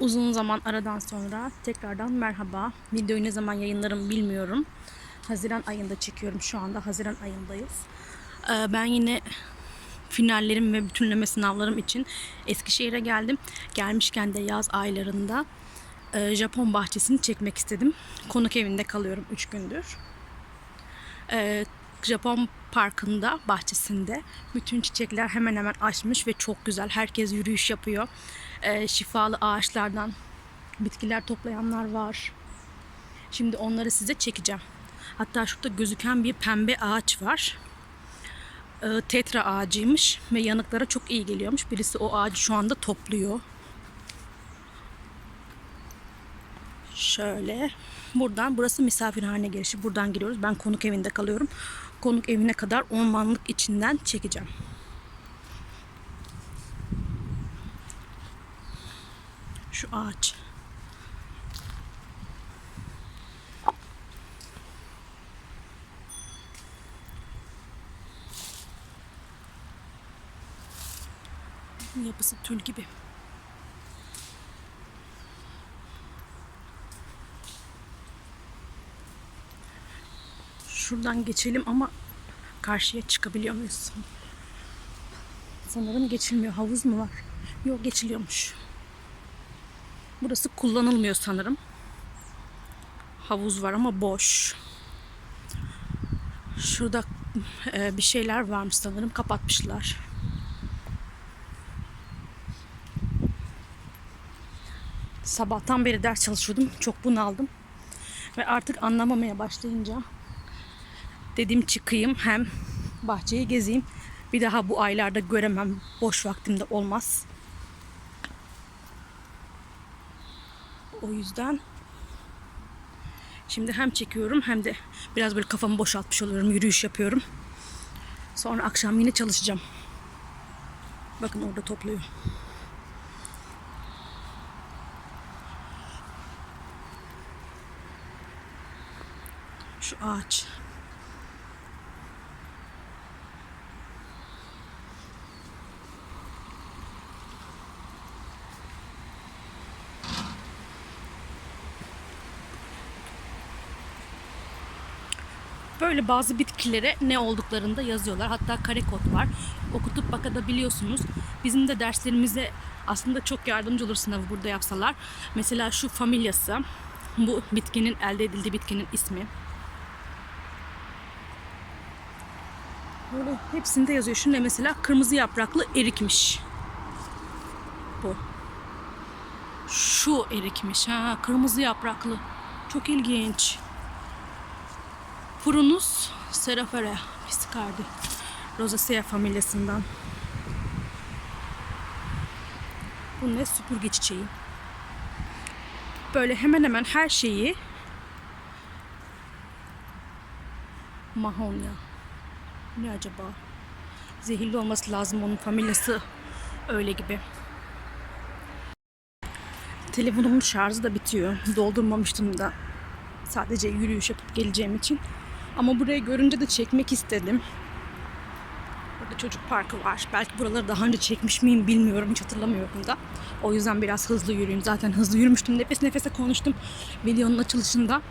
Uzun zaman aradan sonra tekrardan merhaba. Videoyu ne zaman yayınlarım bilmiyorum. Haziran ayında çekiyorum şu anda. Haziran ayındayız. Ee, ben yine finallerim ve bütünleme sınavlarım için Eskişehir'e geldim. Gelmişken de yaz aylarında e, Japon bahçesini çekmek istedim. Konuk evinde kalıyorum 3 gündür. Ee, Japon parkında, bahçesinde bütün çiçekler hemen hemen açmış ve çok güzel. Herkes yürüyüş yapıyor. Ee, şifalı ağaçlardan bitkiler toplayanlar var. Şimdi onları size çekeceğim. Hatta şurada gözüken bir pembe ağaç var. Ee, tetra ağacıymış ve yanıklara çok iyi geliyormuş. Birisi o ağacı şu anda topluyor. Şöyle. Buradan burası misafirhane girişi. Buradan giriyoruz. Ben konuk evinde kalıyorum. Konuk evine kadar ormanlık içinden çekeceğim. Şu ağaç. Yapısı tül gibi. Şuradan geçelim ama karşıya çıkabiliyor muyuz? Sanırım geçilmiyor. Havuz mu var? Yok geçiliyormuş. Burası kullanılmıyor sanırım. Havuz var ama boş. Şurada e, bir şeyler varmış sanırım. Kapatmışlar. Sabahtan beri ders çalışıyordum. Çok bunaldım. Ve artık anlamamaya başlayınca dedim çıkayım hem bahçeyi gezeyim. Bir daha bu aylarda göremem. Boş vaktimde olmaz. O yüzden şimdi hem çekiyorum hem de biraz böyle kafamı boşaltmış oluyorum. Yürüyüş yapıyorum. Sonra akşam yine çalışacağım. Bakın orada topluyor. Şu ağaç. Böyle bazı bitkilere ne olduklarını da yazıyorlar. Hatta kare kod var. Okutup bakabiliyorsunuz. Bizim de derslerimize aslında çok yardımcı olur sınavı burada yapsalar. Mesela şu familyası. Bu bitkinin elde edildiği bitkinin ismi. Böyle hepsinde yazıyor. Şunda mesela kırmızı yapraklı erikmiş. Bu. Şu erikmiş. Ha, kırmızı yapraklı. Çok ilginç. Prunus serafera piscardi. Rosacea familyasından. Bu ne? Süpürge çiçeği. Böyle hemen hemen her şeyi mahonya. Ne acaba? Zehirli olması lazım onun familyası öyle gibi. Telefonumun şarjı da bitiyor. Doldurmamıştım da. Sadece yürüyüş yapıp geleceğim için. Ama burayı görünce de çekmek istedim. Burada çocuk parkı var. Belki buraları daha önce çekmiş miyim bilmiyorum. Hiç hatırlamıyorum da. O yüzden biraz hızlı yürüyeyim. Zaten hızlı yürümüştüm. Nefes nefese konuştum videonun açılışında.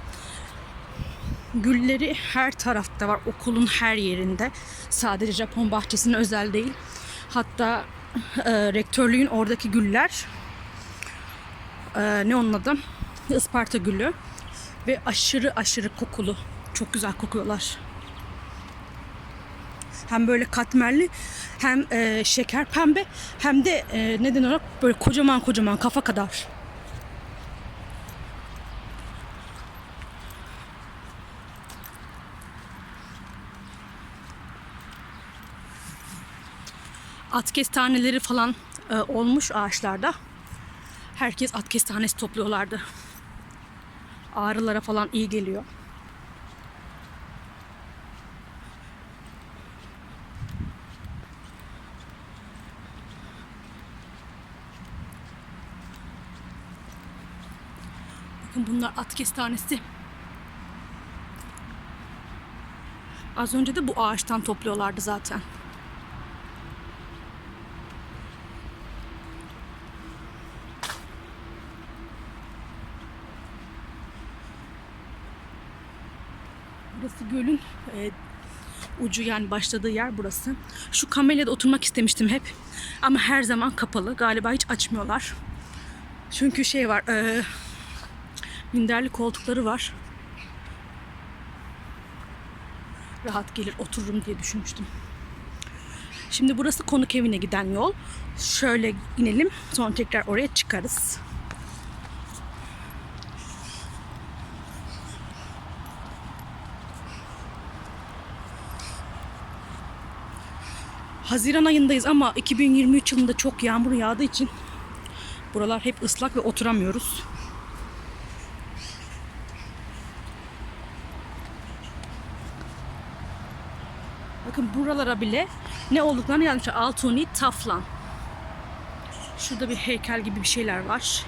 Gülleri her tarafta var. Okulun her yerinde. Sadece Japon bahçesine özel değil. Hatta e, rektörlüğün oradaki güller e, ne onun adı? Isparta gülü. Ve aşırı aşırı kokulu. Çok güzel kokuyorlar. Hem böyle katmerli hem e, şeker pembe hem de e, neden olarak böyle kocaman kocaman kafa kadar. At kestaneleri falan e, olmuş ağaçlarda. Herkes at kestanesi topluyorlardı. Ağrılara falan iyi geliyor. Bakın bunlar at kestanesi. Az önce de bu ağaçtan topluyorlardı zaten. Burası gölün e, ucu yani başladığı yer burası. Şu kamelyada oturmak istemiştim hep. Ama her zaman kapalı. Galiba hiç açmıyorlar. Çünkü şey var... E, minderli koltukları var. Rahat gelir otururum diye düşünmüştüm. Şimdi burası konuk evine giden yol. Şöyle inelim. Sonra tekrar oraya çıkarız. Haziran ayındayız ama 2023 yılında çok yağmur yağdığı için buralar hep ıslak ve oturamıyoruz. Bakın buralara bile ne olduklarını yazmışlar. Altuni Taflan. Şurada bir heykel gibi bir şeyler var.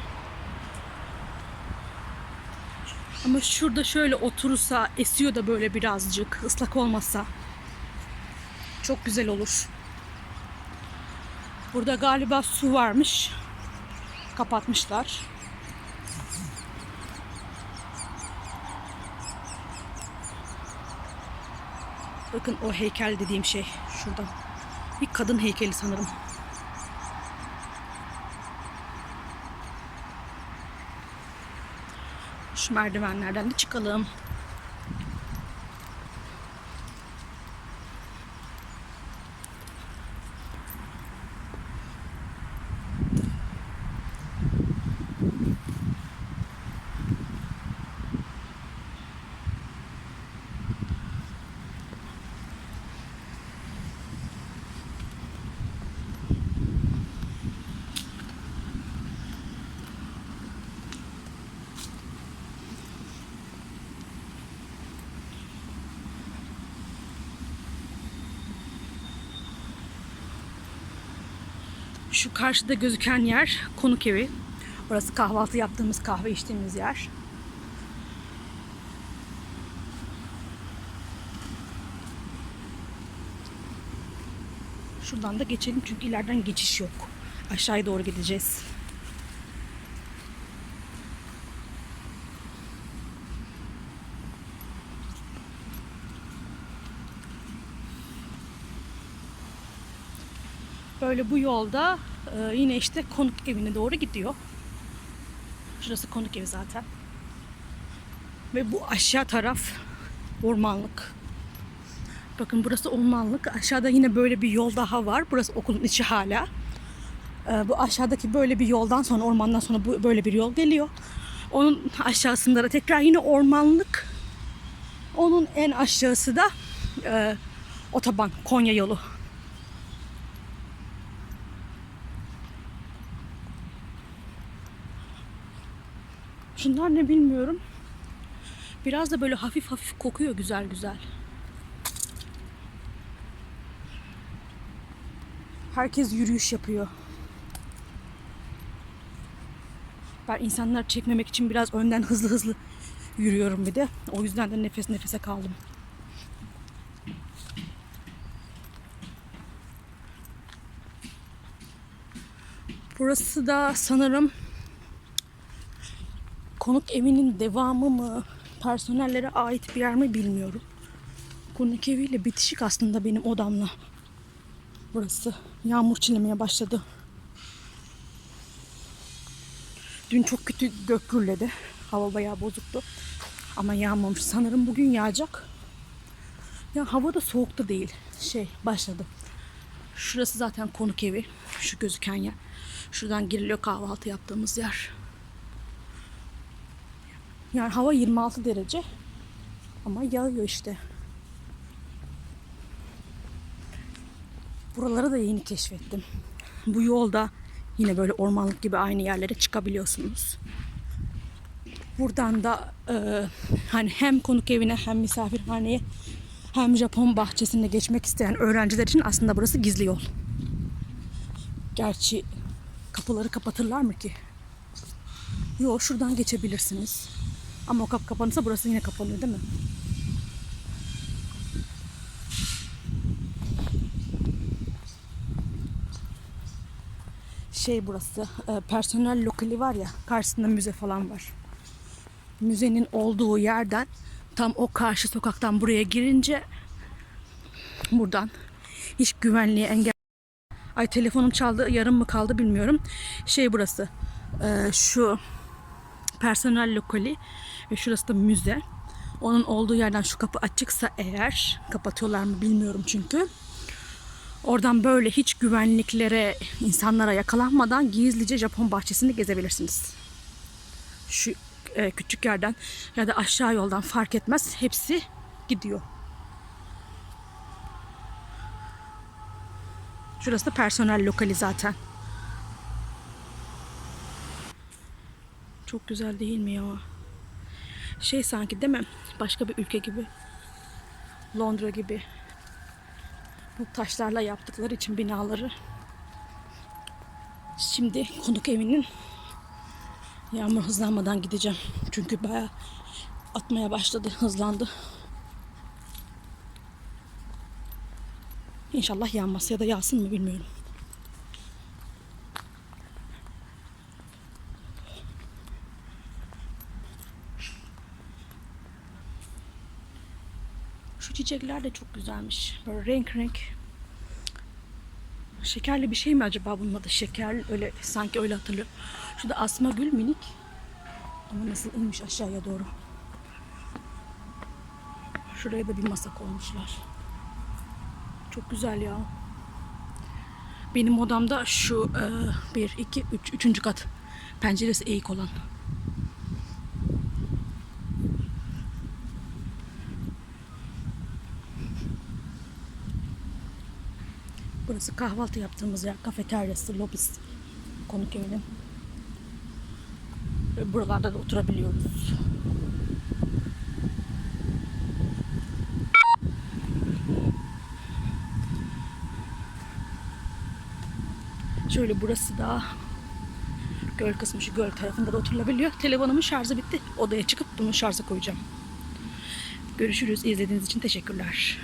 Ama şurada şöyle oturursa, esiyor da böyle birazcık, ıslak olmasa çok güzel olur. Burada galiba su varmış. Kapatmışlar. Bakın o heykel dediğim şey şurada. Bir kadın heykeli sanırım. Şu merdivenlerden de çıkalım. Şu karşıda gözüken yer konuk evi. Burası kahvaltı yaptığımız, kahve içtiğimiz yer. Şuradan da geçelim çünkü ileriden geçiş yok. Aşağıya doğru gideceğiz. Böyle bu yolda e, yine işte konuk evine doğru gidiyor. Şurası konuk evi zaten. Ve bu aşağı taraf ormanlık. Bakın burası ormanlık. Aşağıda yine böyle bir yol daha var. Burası okulun içi hala. E, bu aşağıdaki böyle bir yoldan sonra ormandan sonra bu böyle bir yol geliyor. Onun aşağısında da tekrar yine ormanlık. Onun en aşağısı da e, otoban Konya yolu. Şunlar ne bilmiyorum. Biraz da böyle hafif hafif kokuyor güzel güzel. Herkes yürüyüş yapıyor. Ben insanlar çekmemek için biraz önden hızlı hızlı yürüyorum bir de. O yüzden de nefes nefese kaldım. Burası da sanırım konuk evinin devamı mı, personellere ait bir yer mi bilmiyorum. Konuk eviyle bitişik aslında benim odamla. Burası yağmur çilemeye başladı. Dün çok kötü gök gürledi. Hava bayağı bozuktu. Ama yağmamış. Sanırım bugün yağacak. Ya hava da soğuk da değil. Şey başladı. Şurası zaten konuk evi. Şu gözüken yer. Şuradan giriliyor kahvaltı yaptığımız yer. Yani hava 26 derece. Ama yağıyor işte. Buraları da yeni keşfettim. Bu yolda yine böyle ormanlık gibi aynı yerlere çıkabiliyorsunuz. Buradan da e, hani hem konuk evine hem misafirhaneye hem Japon bahçesinde geçmek isteyen öğrenciler için aslında burası gizli yol. Gerçi kapıları kapatırlar mı ki? Yok şuradan geçebilirsiniz. Ama o kapı kapanırsa burası yine kapanıyor değil mi? Şey burası, e, personel lokali var ya, karşısında müze falan var. Müzenin olduğu yerden Tam o karşı sokaktan buraya girince buradan hiç güvenliğe engel Ay telefonum çaldı yarım mı kaldı bilmiyorum. Şey burası e, şu personel lokali ve şurası da müze. Onun olduğu yerden şu kapı açıksa eğer kapatıyorlar mı bilmiyorum çünkü. Oradan böyle hiç güvenliklere, insanlara yakalanmadan gizlice Japon bahçesini gezebilirsiniz. Şu e, küçük yerden ya da aşağı yoldan fark etmez. Hepsi gidiyor. Şurası da personel lokali zaten. Çok güzel değil mi ya? Şey sanki mi? Başka bir ülke gibi. Londra gibi. Bu taşlarla yaptıkları için binaları. Şimdi konuk evinin yağmur hızlanmadan gideceğim. Çünkü bayağı atmaya başladı, hızlandı. İnşallah yağmaz ya da yağsın mı bilmiyorum. Şu çiçekler de çok güzelmiş. Böyle renk renk. Şekerli bir şey mi acaba bunun adı? Şekerli öyle sanki öyle hatırlıyorum. Şu da asma gül minik. Ama nasıl inmiş aşağıya doğru. Şuraya da bir masa koymuşlar. Çok güzel ya. Benim odamda şu 1, 2, 3, üçüncü kat. Penceresi eğik olan. Burası kahvaltı yaptığımız yer. Kafeteryası, lobisi. Konuk evinin. Buralarda da oturabiliyoruz. Şöyle burası da göl kısmı şu göl tarafında da oturulabiliyor. Telefonumun şarjı bitti. Odaya çıkıp bunu şarja koyacağım. Görüşürüz. İzlediğiniz için teşekkürler.